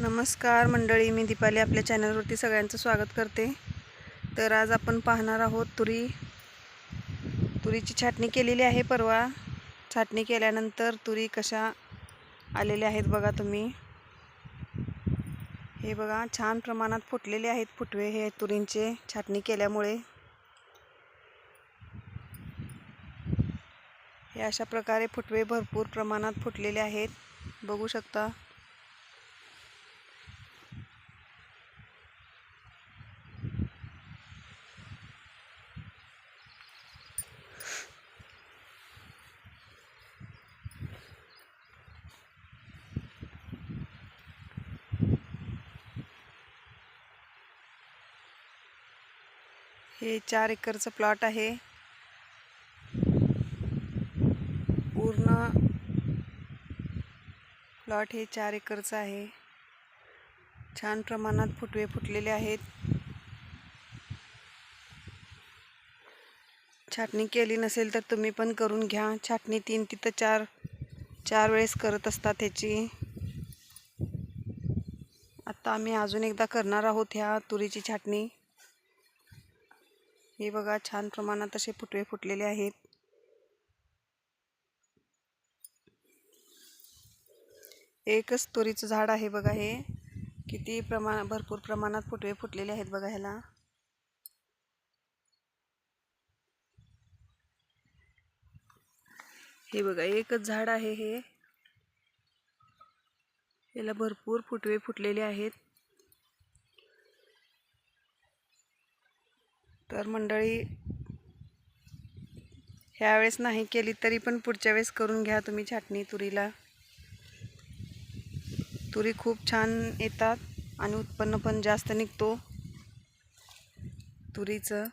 नमस्कार मंडळी मी दीपाली आपल्या चॅनलवरती सगळ्यांचं स्वागत करते. तर आज आपण पाहणार आहोत तुरी. तुरीची छाटणी केलेली आहे परवा. छाटणी केल्यानंतर तुरी कशा आलेल्या आहेत बघा तुम्ही. हे बघा छान प्रमाणात फुटलेले आहेत फुटवे हे तुरींचे छाटणी केल्यामुळे. हे अशा प्रकारे फुटवे भरपूर प्रमाणात फुटलेले आहेत. बघू शकता. हे चार एकरचं प्लॉट आहे. पूर्ण प्लॉट हे चार एकरचं आहे. छान प्रमाणात फुटवे फुटलेले आहेत. छाटणी केली नसेल तर तुम्ही पण करून घ्या. छाटणी तीन तिथं चार चार वेळेस करत असतात ह्याची. आता आम्ही अजून एकदा करणार आहोत ह्या तुरीची छाटणी. हे बघा छान प्रमाणात असे फुटवे फुटलेले आहेत. एकच तुरीचं झाड आहे बघा हे. किती प्रमाण भरपूर प्रमाणात फुटवे फुटलेले आहेत बघा ह्याला. हे बघा एकच झाड आहे हे. याला भरपूर फुटवे फुटलेले आहेत. तर मंडळी ह्यावेळेस नाही केली तरी पण पुढच्या वेळेस करून घ्या तुम्ही छाटणी तुरीला. तुरी खूप छान येतात आणि उत्पन्न पण जास्त निघतो तुरीचं.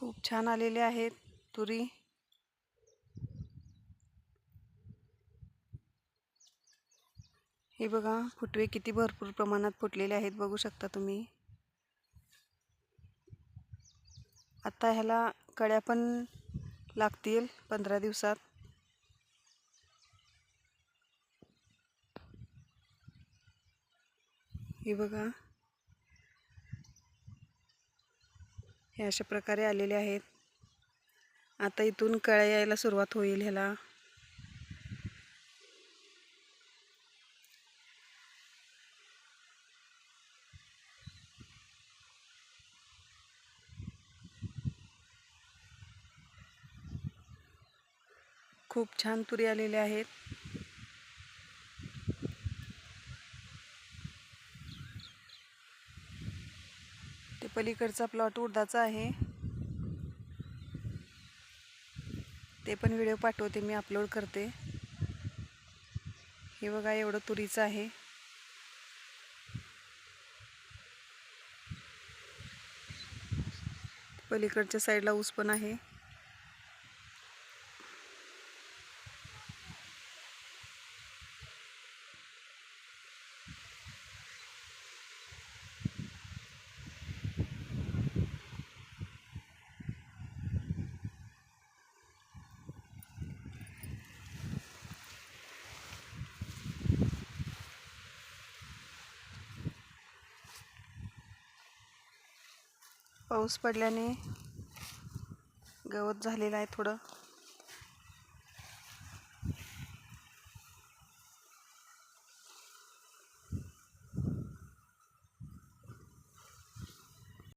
खूप छान आलेले आहेत तुरी. हे बघा फुटवे किती भरपूर प्रमाणात फुटलेले आहेत बघू शकता तुम्ही. आता ह्याला कड्या पण लागतील पंधरा दिवसात. हे बघा. हे अशा प्रकारे आलेले आहेत. आता इथून कळ्या यायला सुरुवात होईल ह्याला. खूप छान तुरी आलेल्या आहेत. पलीकडचा प्लॉट उडदाचा आहे. ते पण व्हिडिओ पाठवते मी अपलोड करते. हे बघा एवढं तुरीचं आहे. पलीकडच्या साईडला ऊस पण आहे. पाऊस पडल्याने गवत झालेलं आहे थोडं.